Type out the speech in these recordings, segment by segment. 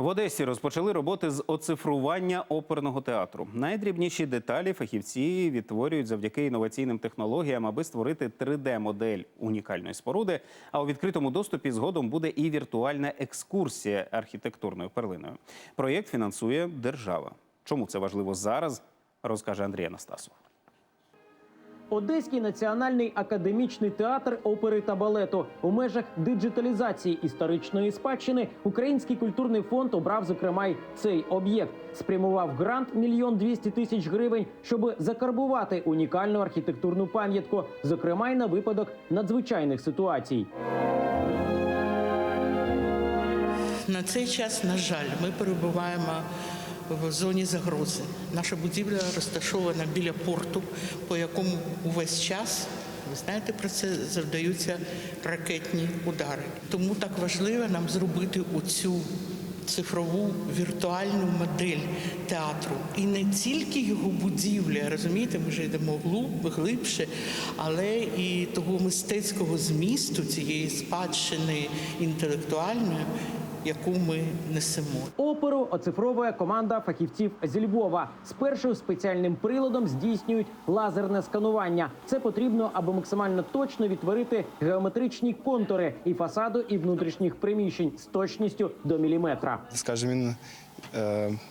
В Одесі розпочали роботи з оцифрування оперного театру. Найдрібніші деталі фахівці відтворюють завдяки інноваційним технологіям, аби створити 3D-модель унікальної споруди. А у відкритому доступі згодом буде і віртуальна екскурсія архітектурною перлиною. Проєкт фінансує держава. Чому це важливо зараз? Розкаже Андрій Анастасов. Одеський національний академічний театр опери та балету у межах диджиталізації історичної спадщини Український культурний фонд обрав зокрема й цей об'єкт. Спрямував грант мільйон двісті тисяч гривень, щоб закарбувати унікальну архітектурну пам'ятку, зокрема й на випадок надзвичайних ситуацій. На цей час, на жаль, ми перебуваємо в зоні загрози. Наша будівля розташована біля порту, по якому увесь час, ви знаєте про це, завдаються ракетні удари. Тому так важливо нам зробити оцю цифрову віртуальну модель театру. І не тільки його будівля, розумієте, ми вже йдемо глуб, глибше, але і того мистецького змісту цієї спадщини інтелектуальної, яку ми несемо. Оперу оцифровує команда фахівців зі Львова. Спершу спеціальним приладом здійснюють лазерне сканування. Це потрібно, аби максимально точно відтворити геометричні контури і фасаду, і внутрішніх приміщень з точністю до міліметра. Скажімо, він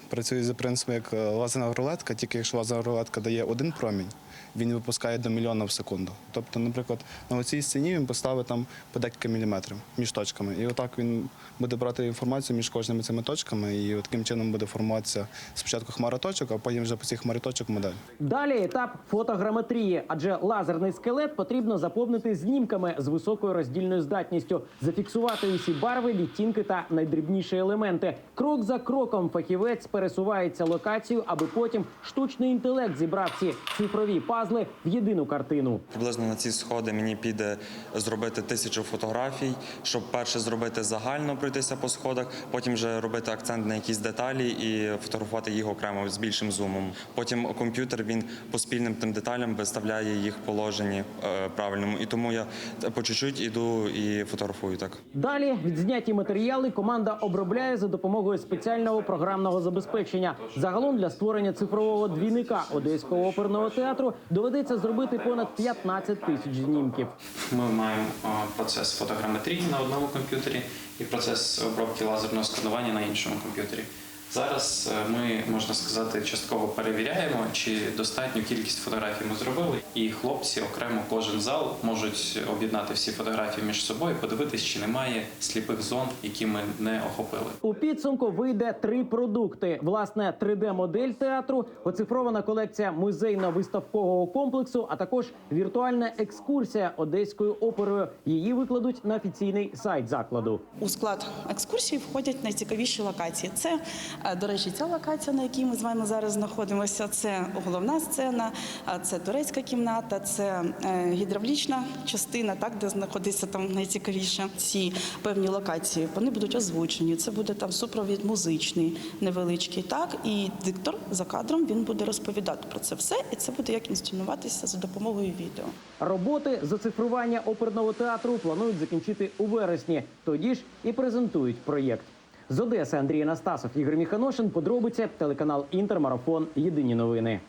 працює за принципом як е, лазерна рулетка, тільки якщо лазерна рулетка дає один промінь, він випускає до мільйона в секунду. Тобто, наприклад, на цій стіні він поставить там по декілька міліметрів між точками. І отак він буде брати інформацію між кожними цими точками, і таким чином буде формуватися спочатку хмара точок, а потім вже по цих хмарі точок модель. Далі етап фотограметрії, адже лазерний скелет потрібно заповнити знімками з високою роздільною здатністю, зафіксувати усі барви, відтінки та найдрібніші елементи. Крок за кроком фахівець пересувається локацію, аби потім штучний інтелект зібрав ці цифрові пазли в єдину картину. Приблизно на ці сходи мені піде зробити тисячу фотографій, щоб перше зробити загально пройтися по сходах, потім вже робити акцент на якісь деталі і фотографувати їх окремо з більшим зумом. Потім комп'ютер він по спільним тим деталям виставляє їх в положенні е, правильному. І тому я по чуть-чуть іду і фотографую так. Далі відзняті матеріали команда обробляє за допомогою спеціального програмного забезпечення. Загалом для створення цифрового двійника Одеського оперного театру доведеться зробити понад 15 тисяч знімків. Ми маємо процес фотограметрії на одному комп'ютері і процес обробки лазерного сканування на іншому комп'ютері. Зараз е, ми, можна сказати, частково перевіряємо, чи достатню кількість фотографій ми зробили, і хлопці окремо кожен зал можуть об'єднати всі фотографії між собою, подивитись, чи немає сліпих зон, які ми не охопили. У підсумку вийде три продукти: власне, 3D-модель театру, оцифрована колекція музейно-виставкового комплексу, а також віртуальна екскурсія одеською оперою. Її викладуть на офіційний сайт закладу. У склад екскурсії входять найцікавіші локації. Це, до речі, ця локація, на якій ми з вами зараз знаходимося. Це головна сцена, це турецька кімната, це е, гідравлічна частина, так де знаходиться там найцікавіше. Ці певні локації вони будуть озвучені. Це буде там супровід музичний, невеличкий. Так і диктор за кадром він буде розповідати про це все, і це буде як інсценуватися за допомогою відео. Роботи з оцифрування оперного театру планують закінчити у вересні. Тоді ж і презентують проєкт. З Одеси Андрій Анастасов, Ігор Міханошин. Подробиці телеканал Інтермарафон. Єдині новини.